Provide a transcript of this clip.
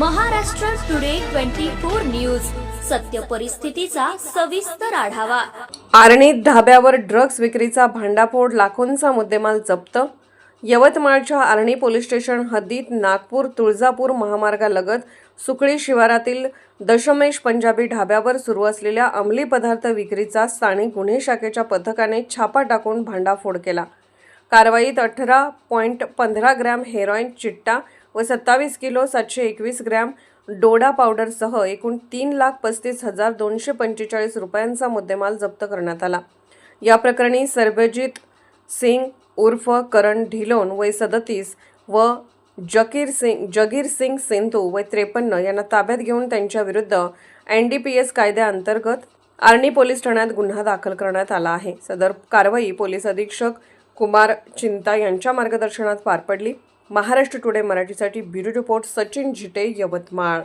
Maharashtra today twenty four news. सत्य परिस्थितीचा सविस्तर आढावा. आर्णीत धाब्यावर ड्रग्ज विक्रीचा भांडाफोड लाखोंचा मुद्देमाल जप्त. यवतमाळच्या आर्णी पोलीस स्टेशन हद्दीत नागपूर तुळजापूर महामार्गालगत सुकळी शिवारातील दशमेश पंजाबी ढाब्यावर सुरू असलेल्या अंमली पदार्थ विक्रीचा स्थानिक गुन्हे शाखेच्या पथकाने छापा टाकून भांडाफोड केला. कारवाईत अठरा पॉईंट पंधरा ग्रॅम हेरॉईन चिट्टा व सत्तावीस किलो सातशे एकवीस ग्रॅम डोडा पावडरसह एकूण तीन लाख पस्तीस हजार दोनशे पंचेचाळीस रुपयांचा मुद्देमाल जप्त करण्यात आला. या प्रकरणी सर्वजित सिंग उर्फ करण ढिलोन वय सदतीस व जकीर सिंग जगीर सिंग सिंधू वय त्रेपन्न यांना ताब्यात घेऊन त्यांच्या विरुद्ध एन डी पी एस कायद्याअंतर्गत आर्णी पोलीस ठाण्यात गुन्हा दाखल करण्यात आला आहे. सदर कारवाई पोलीस अधीक्षक कुमार चिंता यांच्या मार्गदर्शनात पार पडली. महाराष्ट्र टुडे मराठीसाठी ब्युरो रिपोर्ट सचिन झिटे यवतमाळ.